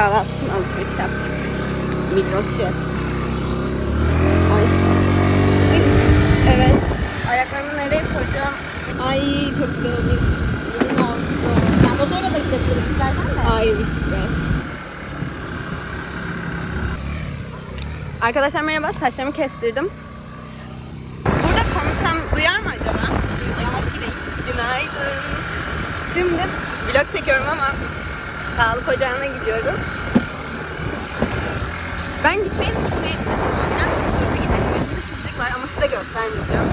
kahvaltı için alışveriş yaptık. Migros Fiyat. Ay. Evet. Ayaklarımı nereye koyacağım? Ay çok güzel bir ürün oldu. Ya motorla da gidebiliriz istersen de. Ay bisiklet. Arkadaşlar merhaba. Saçlarımı kestirdim. Burada konuşsam duyar mı acaba? Yavaş gideyim. Günaydın. Şimdi vlog çekiyorum ama sağlık ocağına gidiyoruz. Ben gitmeyi gitmeyi yani çok durdu gidelim. Yüzümde şişlik var ama size göstermeyeceğim.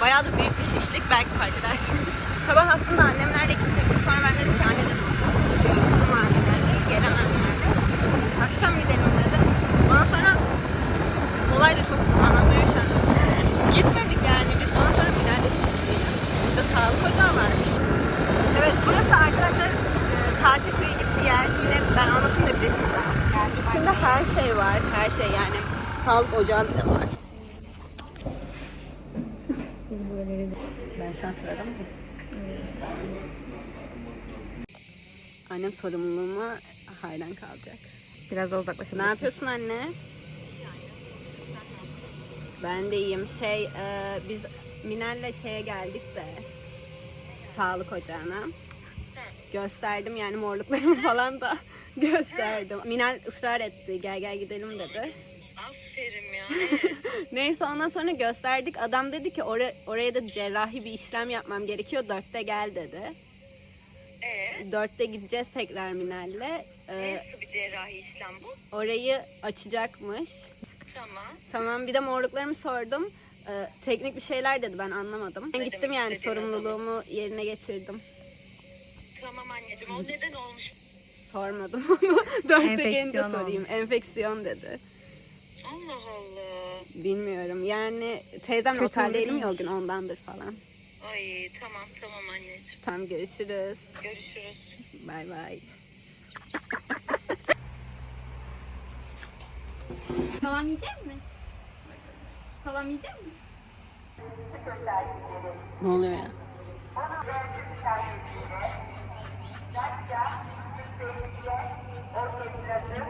Bayağı da büyük bir şişlik belki fark edersiniz. Sabah aslında annemlerle gidecektim. Sonra ben dedim ki anne dedim yönetim var dedi. Gelemem dedi. Akşam gidelim dedi. Ondan sonra olay da çok anlamda yaşandı. Gitmedik yani biz. Ondan sonra finalde gittik. Burada sağlık ocağı var. Evet burası arkadaşlar e, tatil köyü gibi bir yer. Yine ben anlatayım da bilirsiniz. Yani içinde her şey var. Her şey yani. Bile var. Ben şu an sırada? Annem sorumluluğuma hayran kalacak. Biraz da uzaklaşalım. Ne yapıyorsun anne? Ben de iyiyim. Şey, e, biz Minel'le şeye geldik de sağlık ocağına. Gösterdim yani morluklarımı falan da gösterdim. Minel ısrar etti. Gel gel gidelim dedi. Neyse ondan sonra gösterdik. Adam dedi ki oraya, oraya da cerrahi bir işlem yapmam gerekiyor. Dörtte gel dedi. Ee, Dörtte gideceğiz tekrar Minel'le. E, nasıl bir cerrahi işlem bu? orayı açacakmış. Tamam. Tamam bir de morluklarımı sordum. Ee, teknik bir şeyler dedi ben anlamadım. Ben Ne gittim demek yani istediğini sorumluluğumu yerine getirdim. Tamam anneciğim. O neden olmuş? Sormadım onu. Dörtte gelince Enfeksiyon sorayım. Enfeksiyon dedi. Allah Allah. Bilmiyorum yani teyzem Kötü oteldeydim ya o gün ondandır falan. Ay tamam tamam anneciğim. Tamam görüşürüz. Görüşürüz. Bay bay. Salam yiyecek mi? Salam yiyecek mi? Ne oluyor ya?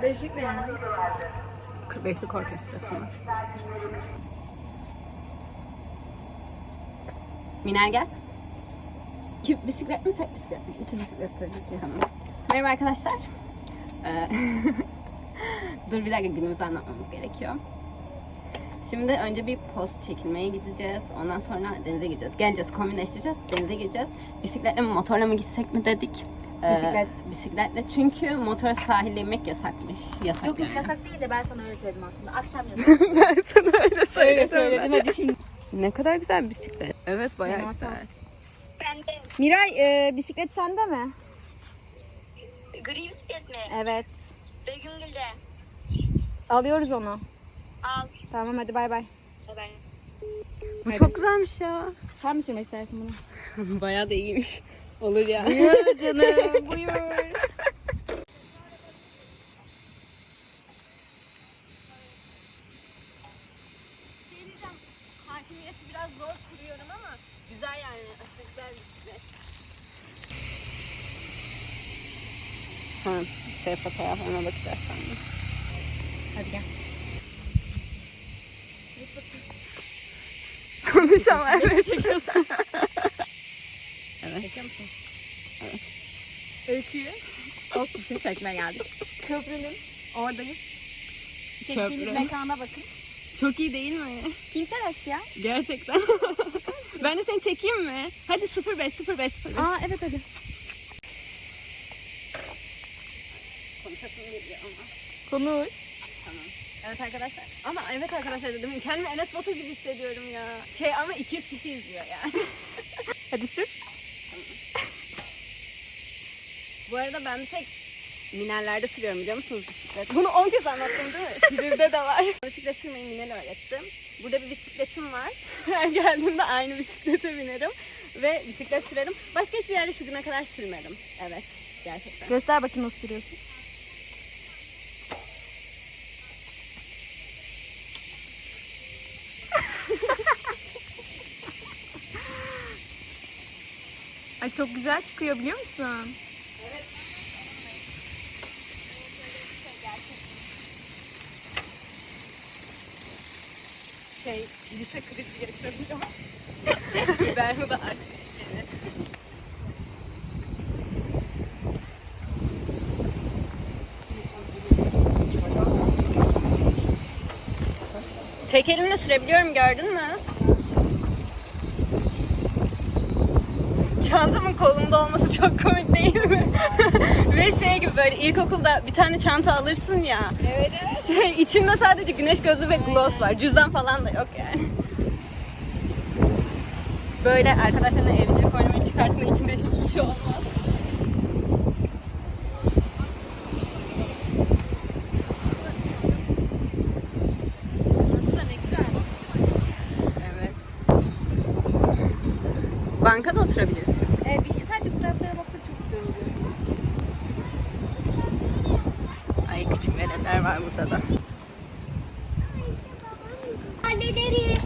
Beşik mi yani? 45'lik orkestrası var. Minel gel. İki bisiklet mi tek bisiklet mi? İki bisiklet tabii ki. Tamam. Merhaba arkadaşlar. Ee, Dur bir dakika günümüzü anlatmamız gerekiyor. Şimdi önce bir post çekilmeye gideceğiz. Ondan sonra denize gireceğiz. Geleceğiz, kombinleştireceğiz. Denize gireceğiz. Bisikletle mi motorla mı gitsek mi dedik. Ee, Bisiklet. bisikletle çünkü motora sahilde inmek yasakmış. Yasak Yok yok yani. yasak değil de ben sana öyle söyledim aslında. Akşam yasak. ben sana öyle öyle söyledim hadi şimdi. Ne kadar güzel bisiklet. Evet bayağı Fena güzel. Ben de Miray e, bisiklet sende mi? gri bisiklet mi? Evet. Begümgül'de. Alıyoruz onu. Al. Tamam hadi bay bay. Ben. Bu Hadi. çok güzelmiş ya. Sen mi sürmek istersin bunu? bayağı da iyiymiş. Olur ya. Buyur canım buyur. Şey hakimiyeti biraz zor kuruyorum ama güzel yani. Aslında güzel bir bisiklet. Ha, şey fotoğraflarına bakacağız sonra. Hadi gel. Konuşamam. Evet. evet. Çekiyor musun? Evet. Öyküyü post için çekmeye geldik. Köprünün oradayız. Çektiğimiz Köprü. mekana bakın. Çok iyi değil mi? Pinterest ya. Gerçekten. ben de seni çekeyim mi? Hadi 05 05 05. Aa evet hadi. Konuşasın geliyor ama. Konuş. Tamam. Evet arkadaşlar. Ama evet arkadaşlar dedim. Kendimi Enes Batur gibi hissediyorum ya. Şey ama 200 kişi izliyor yani. Hadi sür. Bu arada ben tek minellerde sürüyorum biliyor musunuz bisiklet? Bunu 10 kez anlattım değil mi? Sizde de var. Bisiklet sürmeyi minel öğrettim. Burada bir bisikletim var. Her geldiğimde aynı bisiklete binerim. Ve bisiklet sürerim. Başka hiçbir yerde şu güne kadar sürmedim. Evet. Gerçekten. Göster bakayım nasıl sürüyorsun. Ay çok güzel çıkıyor biliyor musun? Şey lise krizi geçirebiliyor. Bermuda aç. Tek elimle sürebiliyorum gördün mü? Çantamın kolumda olması çok komik değil mi? Ve şey gibi böyle ilkokulda bir tane çanta alırsın ya. Evet evet. Şey içinde sadece güneş gözlüğü ve gloss var. Cüzdan falan da yok yani. Böyle arkadaşlarına evcilik oynamayı çıkarsın içinde hiçbir şey olmaz. Evet. Bankada oturabilirsin. Ee, bir, sadece bu taraflara baksak çok güzel oluyor. Ay küçük veletler var burada da. Hallederiz.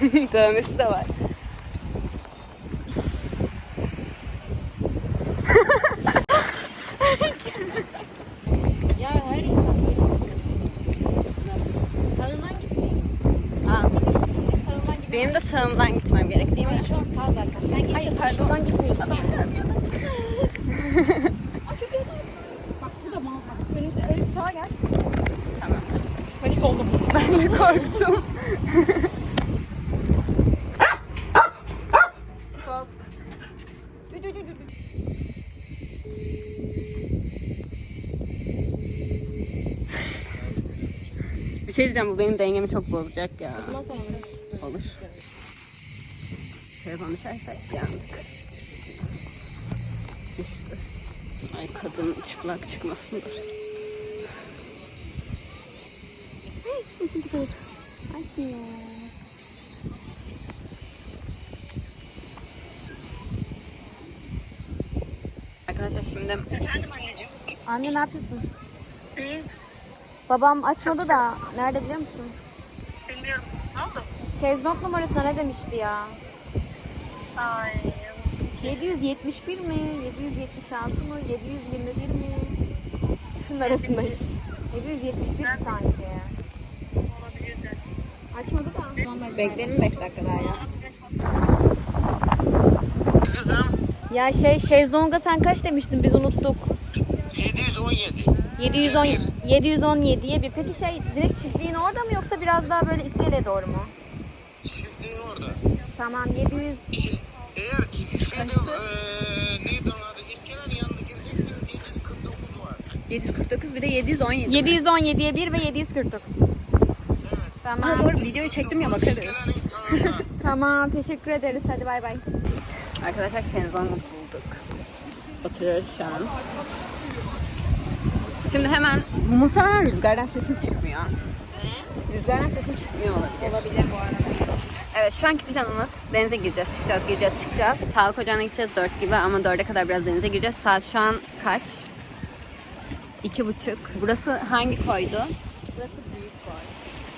Dövmesi de var. Ya her insan Sağından gitmeyin. Aa, Sağından gitmeyin. benim de sağımdan gitmem gerek değil mi? Şu an sağ zaten. Sen git. Hayır pardon gitmiyorsun. Bak bu da mal bak. Önümüzde öyle bir sağa gel. Tamam. Panik oldum. Ben de korktum. Çok. Bir şey diyeceğim bu benim dengemi çok bozacak ya. Olur. Telefon düşerse yandık. Düştü. Ay kadın çıplak çıkmasındır. Açmıyor. Arkadaşlar şimdi Anne ne yapıyorsun? Babam açmadı da nerede biliyor musun? Bilmiyorum. Ne oldu? Şezlong numarasına ne demişti ya? Ay. 771 mi? 776 mı? 721 mi? Şunun arasındayım. 771 sanki. Olabilir de. Açmadı da. bekleyelim 5 dakika daha ya. Kızım Ya şey şezlonga sen kaç demiştin biz unuttuk. 717. 710 717'ye bir. Peki şey direkt çiftliğin orada mı yoksa biraz daha böyle iskeleye doğru mu? Çiftliğin orada. Tamam 700 Şey, eğer şeyde eee neydi onun adı? İskelenin yanına girecekseniz 749 var. 749 bir de 717. 717'ye 1 ve 749. Tamam. Aa, doğru videoyu çektim ya bakarız. Tamam teşekkür ederiz. Hadi bay bay. Arkadaşlar şenzongu bulduk. Oturuyoruz şu an. Şimdi hemen muhtemelen rüzgardan sesim çıkmıyor. Rüzgardan sesim çıkmıyor olabilir. Olabilir bu arada. Evet şu anki planımız denize gireceğiz, çıkacağız, gireceğiz, çıkacağız. Sağlık ocağına gideceğiz 4 gibi ama 4'e kadar biraz denize gireceğiz. Saat şu an kaç? İki buçuk. Burası hangi koydu? Burası büyük koy.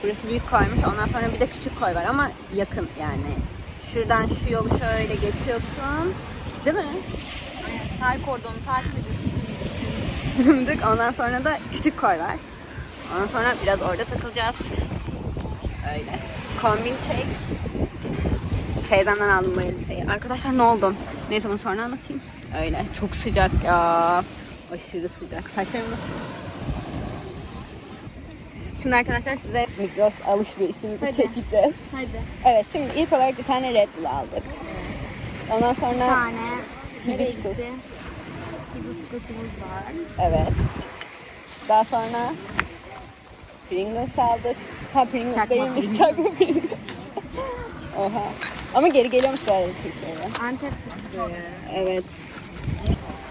Burası büyük koymuş. Ondan sonra bir de küçük koy var ama yakın yani. Şuradan şu yolu şöyle geçiyorsun. Değil mi? Her kordonu takip ediyorsun. Dümdük. Ondan sonra da küçük koy var. Ondan sonra biraz orada takılacağız. Öyle. Kombin çek. Teyzemden aldım bu elbiseyi. Arkadaşlar ne oldu? Neyse bunu sonra anlatayım. Öyle. Çok sıcak ya. Aşırı sıcak. Saçlarım nasıl? Şimdi arkadaşlar size Migros alışverişimizi Hadi. çekeceğiz. Hadi. Evet şimdi ilk olarak bir tane Red Bull aldık. Ondan Bir sonra tane. Nereye Hibiskus. Hibiskusumuz var. evet. Daha sonra Pringles aldık. Ha Pringles Çakma değilmiş Pringles. çakma Pringles. Oha. Ama geri geliyormuş bu arada Türkiye'ye. Antep fıstığı. Evet.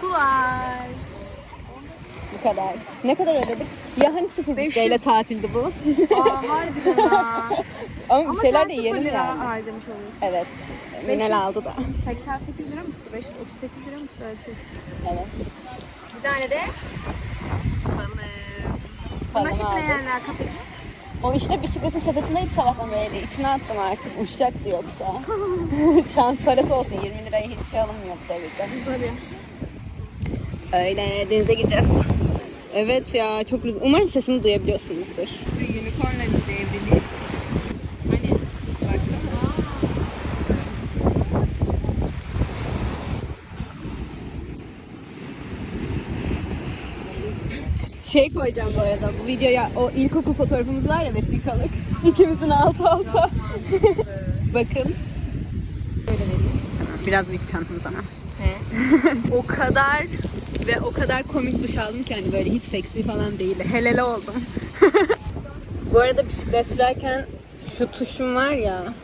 Su var. Bu kadar. Ne kadar ödedik? Ya hani sıfır bütçeyle tatildi bu. Aa harbiden ha. Ama bir şeyler sen de sıfır yiyelim lira yani. harcamış oluyorsun. Evet. Minel aldı da. 88 lira mı? 538 lira mı? Böyle şey. Evet. Bir tane de Falan nakit aldık. leyenler kapıyı. O işte bisikletin sepetindeydi sabahtan beri. İçine attım artık. Uçacaktı yoksa. Şans parası olsun. 20 liraya hiçbir şey alınmıyor bu devirde. Tabii. Öyle denize gideceğiz. Evet ya çok rüz- Umarım sesimi duyabiliyorsunuzdur. Unicornla de evliliği. Şey koyacağım bu arada bu videoya o ilkokul fotoğrafımız var ya vesikalık. İkimizin altı alta. Bakın. Biraz büyük çantam sana. o kadar ve o kadar komik duş aldım ki hani böyle hiç seksi falan değildi. Helele oldum. bu arada bisiklet sürerken şu tuşum var ya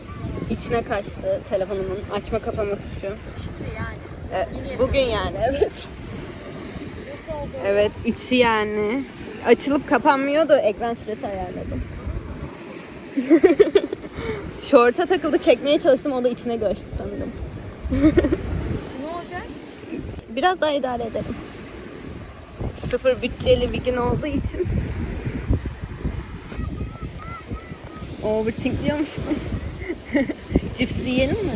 içine kaçtı telefonumun açma kapama tuşu. Şimdi yani. bugün yani evet. Evet içi yani. Açılıp kapanmıyor da ekran süresi ayarladım. Şorta takıldı çekmeye çalıştım o da içine göçtü sanırım. Ne olacak? Biraz daha idare edelim. Sıfır bütçeli bir gün olduğu için. Overthinkliyor musun? Cips yiyelim mi?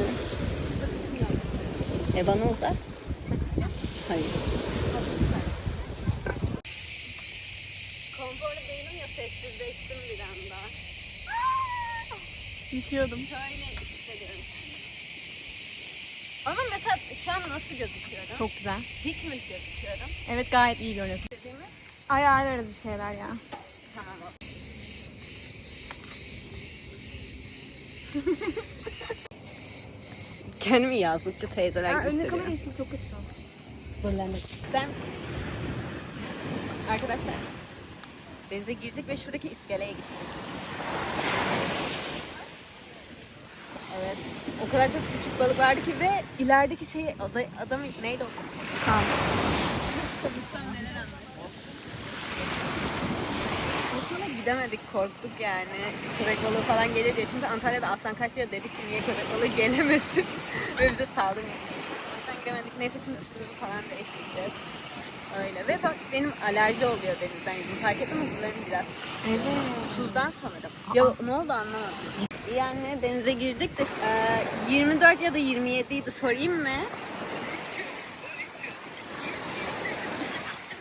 E bana uzat. Hayır. Konforlu değilim ya sessizleştim bir anda. Şöyle hissediyorum. Ama mesela şu an nasıl gözüküyorum? Çok güzel. Hiç mi gözüküyorum? Evet gayet iyi görünüyorsun. Dediğimi Ayarlarız bir şeyler ya. tamam. Kendimi yazlıkçı teyzeler gibi önüne hissediyorum. kamera isim çok kötü. Ben... Arkadaşlar denize girdik ve şuradaki iskeleye gittik. Evet. O kadar çok küçük balık vardı ki ve ilerideki şey ada, adam neydi o? Tamam. Boşuna gidemedik korktuk yani. Köpek balığı falan gelir diye. Çünkü Antalya'da aslan kaçıyor dedik ki niye köpek balığı gelemesin. ve bize saldırmıyor. O yüzden gidemedik. Neyse şimdi üstümüzü falan değiştireceğiz. Öyle. Ve bak benim alerji oluyor denizden yüzüm. Fark ettin mi buralarım biraz? Evet. Tuzdan sanırım. Ya ne oldu anlamadım. Yani denize girdik de e, 24 ya da 27 idi sorayım mı?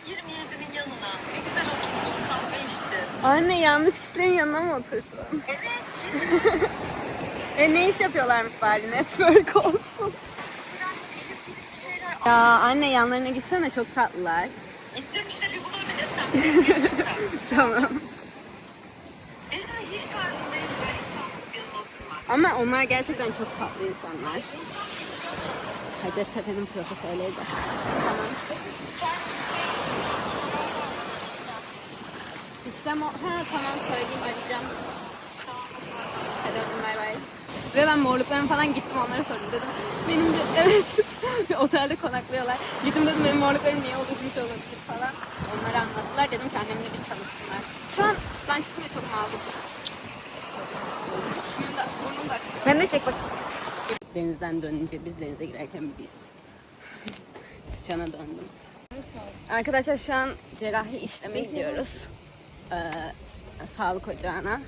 27'nin yanına. Ne güzel oturduk kahve içti. Anne yanlış kişilerin yanına mı oturdun? Evet. e ne iş yapıyorlarmış bari network olsun. Ya anne yanlarına gitsene çok tatlılar. Gittim işte bir bulabilirsem. tamam. Ela hiç farkındayım böyle insanlık yanına oturmak. Ama onlar gerçekten çok tatlı insanlar. Hacettepe'nin profesörleri de. Tamam. İşte mo- ha, tamam söyleyeyim arayacağım. Hadi öptüm bay bay. Ve ben morluklarım falan gittim onlara sordum dedim. Benim de evet otelde konaklıyorlar. Gittim dedim benim morluklarım niye oluşmuş olabilir falan. Onlara anlattılar dedim ki annemle bir tanışsınlar. Şu an sudan çıkınca çok mağdur. Ben de çek bak. Denizden dönünce biz denize girerken biz. Sıçana döndüm. Arkadaşlar şu an cerrahi işleme gidiyoruz. Ee, sağlık ocağına.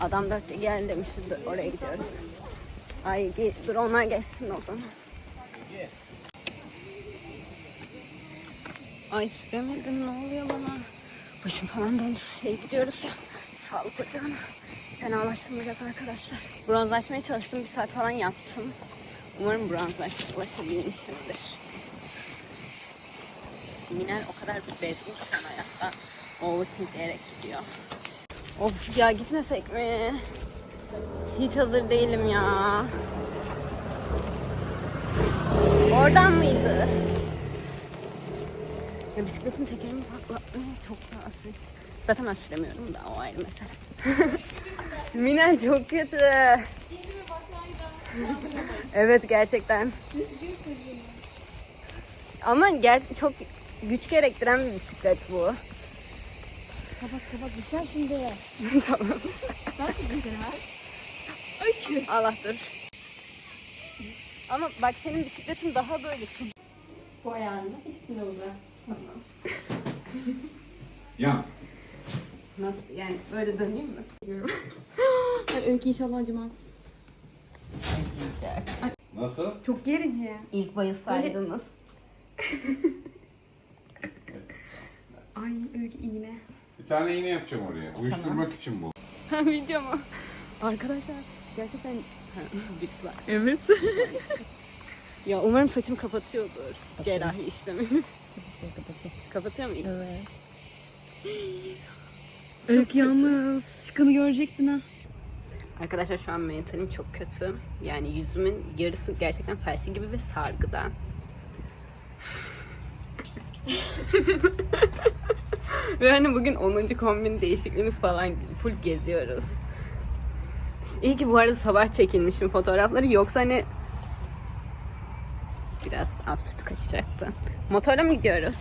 Adam dörtte gel demişti de oraya gidiyoruz. Ay dur onlar geçsin o zaman. Ay süremedim ne oluyor bana? Başım falan döndü şey gidiyoruz ya. Sağlık ocağına. Fenalaştım biraz arkadaşlar. Bronzlaşmaya çalıştım bir saat falan yattım. Umarım bronzlaşabilmişimdir. Minel o kadar bir bezmiş an hayatta. Overthinkleyerek gidiyor. Of ya gitmesek mi? Hiç hazır değilim ya. Oradan mıydı? Ya bisikletin tekerini patlattı. Çok rahatsız. Zaten ben süremiyorum da o ayrı mesele. Minel çok kötü. evet gerçekten. Ama ger çok güç gerektiren bir bisiklet bu. Kapat kapat düşen şimdi. tamam. Nasıl gidelim ha? Allah dur. Ama bak senin bisikletin daha böyle. Bu ayağında üstüne uzat. Tamam. Ya. Nasıl yani böyle döneyim mi? Öykü inşallah acımaz. Nasıl? Çok gerici. İlk bayı saydınız. Ay Öykü iğne. Bir tane iğne yapacağım oraya. Uyuşturmak için bu. Video mu? Arkadaşlar gerçekten Ha, bit var. Evet. Ya umarım saçım kapatıyordur. Cerrahi işlemi. Kapatıyor mu? Evet. Öykü yalnız. Çıkanı görecektin ha. Arkadaşlar şu an mentalim çok kötü. Yani yüzümün yarısı gerçekten felçli gibi ve sargıda. ve hani bugün 10. kombin değişikliğimiz falan full geziyoruz. İyi ki bu arada sabah çekilmişim fotoğrafları yoksa hani biraz absürt kaçacaktı. Motorla mı gidiyoruz?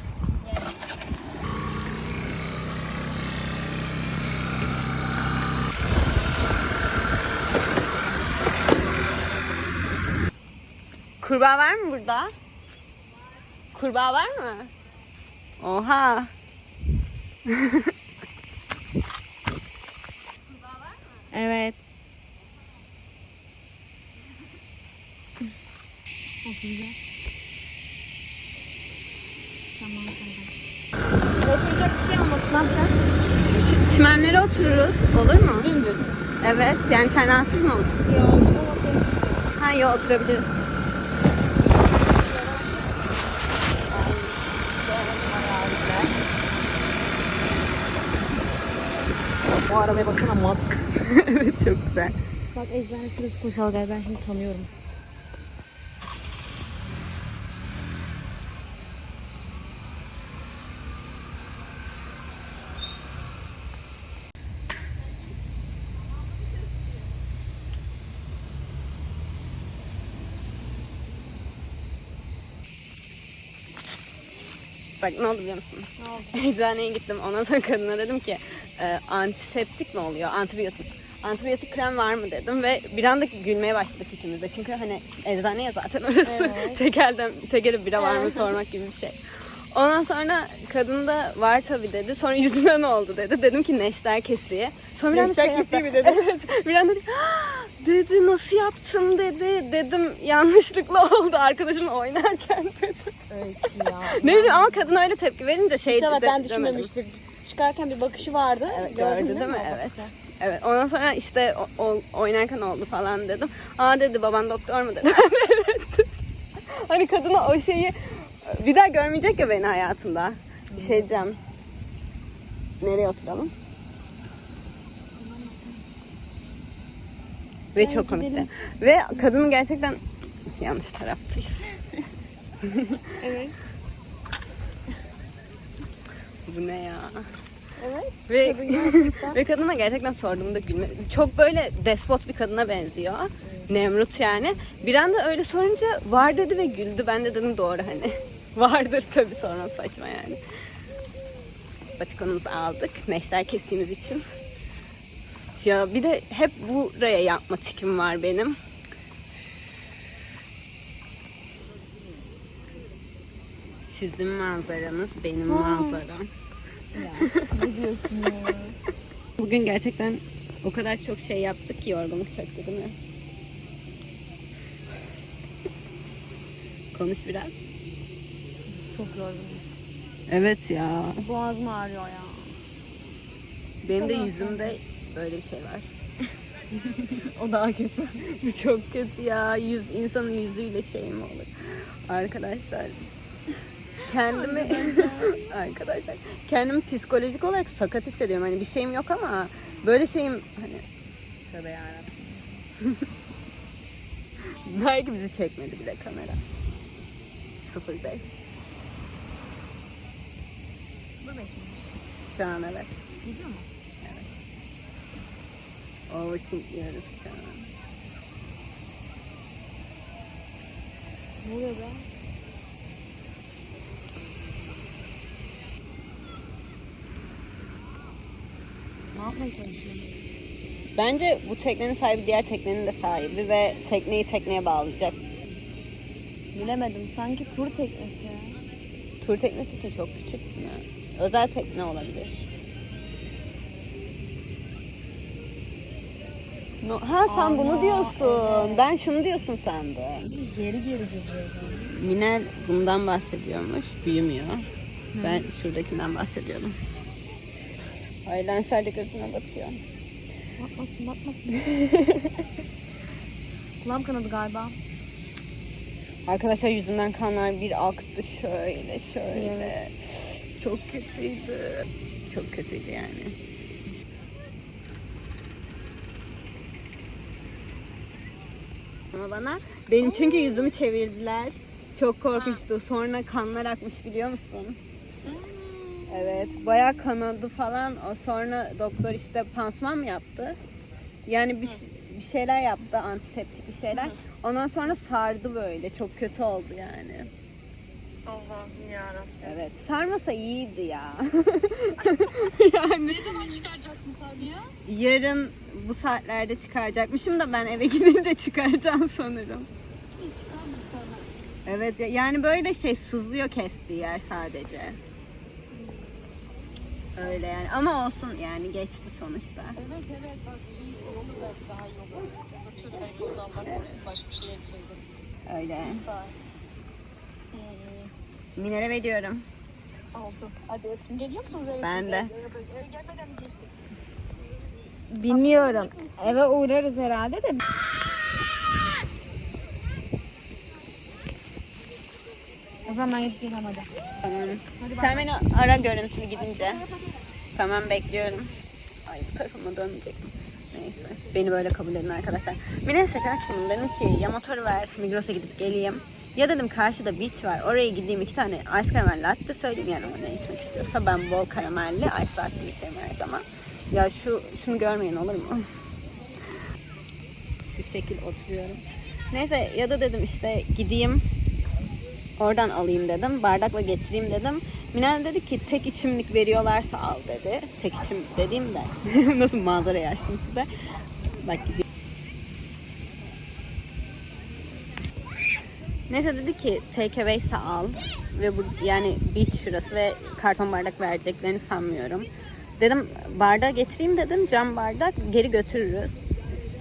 Kurbağa var mı burada? Kurbağa var mı? Oha. Evet. Oturacak bir şey almasın Ç- çimenlere otururuz. Olur mu? Dümdüz. Evet. Yani sen rahatsız mı olursun? Yok. Ha yok oturabiliriz. O arabaya baksana mat. evet çok güzel. Bak eczane sırası koşal gel ben şimdi tanıyorum. Bak ne oldu biliyor musun? Ne oldu? Eczaneye gittim. Ondan sonra kadına dedim ki e, antiseptik mi oluyor? Antibiyotik. Antibiyotik krem var mı dedim ve bir anda gülmeye başladık ikimiz. Çünkü hani eczane ya zaten orası. tek elden, tek ele bira var mı sormak gibi bir şey. Ondan sonra kadın da var tabii dedi. Sonra yüzüme ne oldu dedi. Dedim ki neşter kesiği. Sonra bir anda Neşter şey yaptı. Evet. Bir anda dedi, "Ah!" dedi nasıl yaptım dedi. Dedim yanlışlıkla oldu arkadaşım oynarken dedi. Öykü ya. Ne bileyim ama kadın öyle tepki verince şey İnşallah de- ben düşünmemiştim. Çıkarken bir bakışı vardı. Evet, gördü değil mi? O Evet. Evet. Ondan sonra işte o, o- oynarken oldu falan dedim. Aa dedi baban doktor mu dedi. evet. Hani kadına o şeyi bir daha görmeyecek ya beni hayatında. Bir şey diyeceğim. Nereye oturalım? Ve çok komikti. Ve kadının gerçekten yanlış taraftayız. Evet. Bu ne ya? Evet. Ve, Kadın gerçekten- ve kadına gerçekten sorduğumda gülme. Çok böyle despot bir kadına benziyor. Nemrut yani. Bir anda öyle sorunca var dedi ve güldü. Ben de dedim doğru hani. Vardır tabii sonra saçma yani. Batikonumuzu aldık. Neşter kestiğimiz için. Ya bir de hep buraya yapma tikim var benim. Sizin manzaranız benim manzaram. Ne diyorsun ya? Bugün gerçekten o kadar çok şey yaptık ki yorgunluk çöktü değil mi? Konuş biraz. Çok yorgunum. Evet ya. Boğazım ağrıyor ya. Benim de yüzümde böyle bir şey var. O daha kötü. Bu çok kötü ya. Yüz, insanın yüzüyle şey mi olur? Arkadaşlar kendimi arkadaşlar kendimi psikolojik olarak sakat hissediyorum. Hani bir şeyim yok ama böyle şeyim hani Tövbe yarabbim. belki bizi çekmedi bile kamera. 05. Bu bekle. Şu an evet. Gidiyor mu? Overthinkliyoruz şu an. Ne oluyor be? Yapmaya çalışıyorsun? Bence bu teknenin sahibi diğer teknenin de sahibi ve tekneyi tekneye bağlayacak. Bilemedim. Sanki tur teknesi. Tur teknesi için çok küçük mü? Özel tekne olabilir. No, ha sen bunu Ama, diyorsun. Ben şunu diyorsun sandım. Geri geri gidiyor. Minel bundan bahsediyormuş. Büyümüyor. Ben şuradakinden bahsediyordum. Ay lensler de gözüme batıyor. Batmasın batmasın. Kulağım kanadı galiba. Arkadaşlar yüzümden kanlar bir aktı şöyle şöyle. Çok kötüydü. çok kötüydü yani. Ama bana benim çünkü yüzümü çevirdiler. Çok korkunçtu. Sonra kanlar akmış biliyor musun? Evet. Bayağı kanadı falan. O sonra doktor işte pansuman mı yaptı? Yani bir, bir şeyler yaptı. Antiseptik bir şeyler. Ondan sonra sardı böyle. Çok kötü oldu yani. Allah'ım yarabbim. Evet. Sarmasa iyiydi ya. yani Ne zaman çıkaracaksın sen ya? yarın bu saatlerde çıkaracakmışım da ben eve gidince çıkaracağım sanırım. Evet ya- yani böyle şey sızlıyor kestiği yer sadece. Öyle yani ama olsun yani geçti sonuçta. Evet evet bak iyi olur belki daha iyi olur. Zaman oraya başka bir şeye çevirdim. Öyle. Bye. Minere veriyorum. Oldu. Hadi öptüm. Geliyor musunuz eve? Ben de. Eve gelmeden mi geçtik? Bilmiyorum. Eve uğrarız herhalde de. O zaman gidip gelelim hadi. Tamam. Sen beni ara görüntülü gidince. Tamam bekliyorum. Ay bu tarafa dönmeyecek. Neyse. Beni böyle kabul edin arkadaşlar. Mine seçenek sunum. Dedim ki ya motoru ver Migros'a gidip geleyim. Ya dedim karşıda beach var. Oraya gideyim iki tane ice karamel latte söyleyeyim yani ne içmek istiyorsa. Ben bol karamelli ice latte içerim her zaman. Ya şu şunu görmeyin olur mu? Şu şekil oturuyorum. Neyse ya da dedim işte gideyim Oradan alayım dedim. Bardakla getireyim dedim. Minel dedi ki tek içimlik veriyorlarsa al dedi. Tek içim dediğim de nasıl manzara açtım size. Bak gidiyor. Neyse dedi ki take away'se al. Ve bu yani beach şurası ve karton bardak vereceklerini sanmıyorum. Dedim bardağı getireyim dedim. Cam bardak geri götürürüz.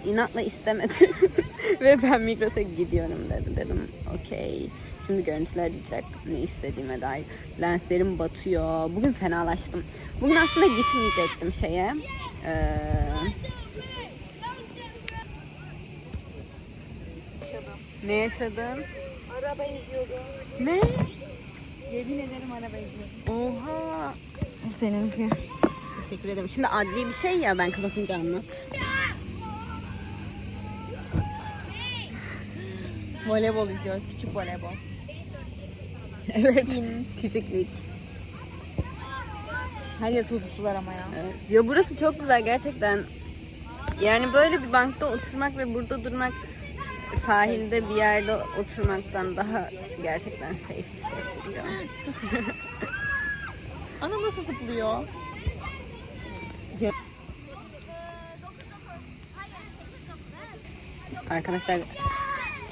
İnatla istemedi. ve ben Migros'a gidiyorum dedi. Dedim okey. Şimdi görüntüler diyecek ne istediğime dair. Lenslerim batıyor. Bugün fenalaştım. Bugün aslında gitmeyecektim şeye. Ee, ne yaşadın? Araba izliyordum. Ne? Yemin ederim araba izliyordum. Oha. Seninki. Teşekkür ederim. Şimdi adli bir şey ya ben kapatınca anlat. Voleybol izliyoruz. Küçük voleybol. Evet. Küçüklük. Her yer tuzlular ama ya. Evet. Ya burası çok güzel gerçekten. Yani böyle bir bankta oturmak ve burada durmak sahilde bir yerde oturmaktan daha gerçekten safe hissettiriyor. Ana nasıl zıplıyor? Arkadaşlar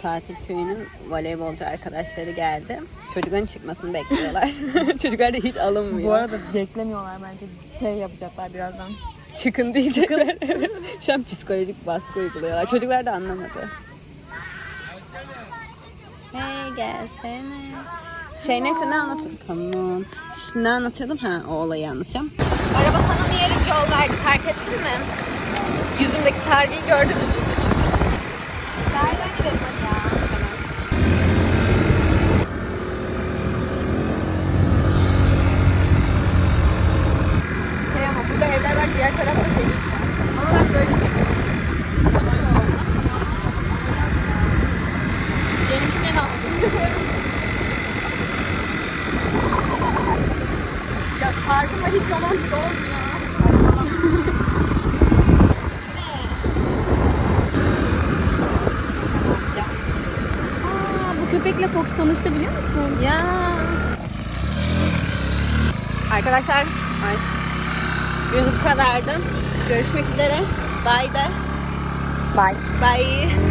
tatil köyünün voleybolcu arkadaşları geldi. Çocukların çıkmasını bekliyorlar. Çocuklar da hiç alınmıyor. Bu arada beklemiyorlar bence. Şey yapacaklar birazdan. Çıkın diyecekler. Şu an psikolojik baskı uyguluyorlar. Çocuklar da anlamadı. Hey gelsene. Şey neyse ne anlatıyordum? Tamam. Şimdi ne anlatıyordum? Ha o olayı anlatacağım. Araba sana niye yol verdi fark ettin mi? Yüzümdeki sargıyı gördün mü? Nereden gidelim hadi ya? Şey ama burada evler var diğer tarafta değil. Ama ben böyle çekiyorum. Gelmişken aldım. ya sargıma hiç romantik olmuyor. Aa, bu tanıştı biliyor musun? Ya. Arkadaşlar, ay. Bugün bu kadardı. Görüşmek üzere. Bye de. Bye. Bye.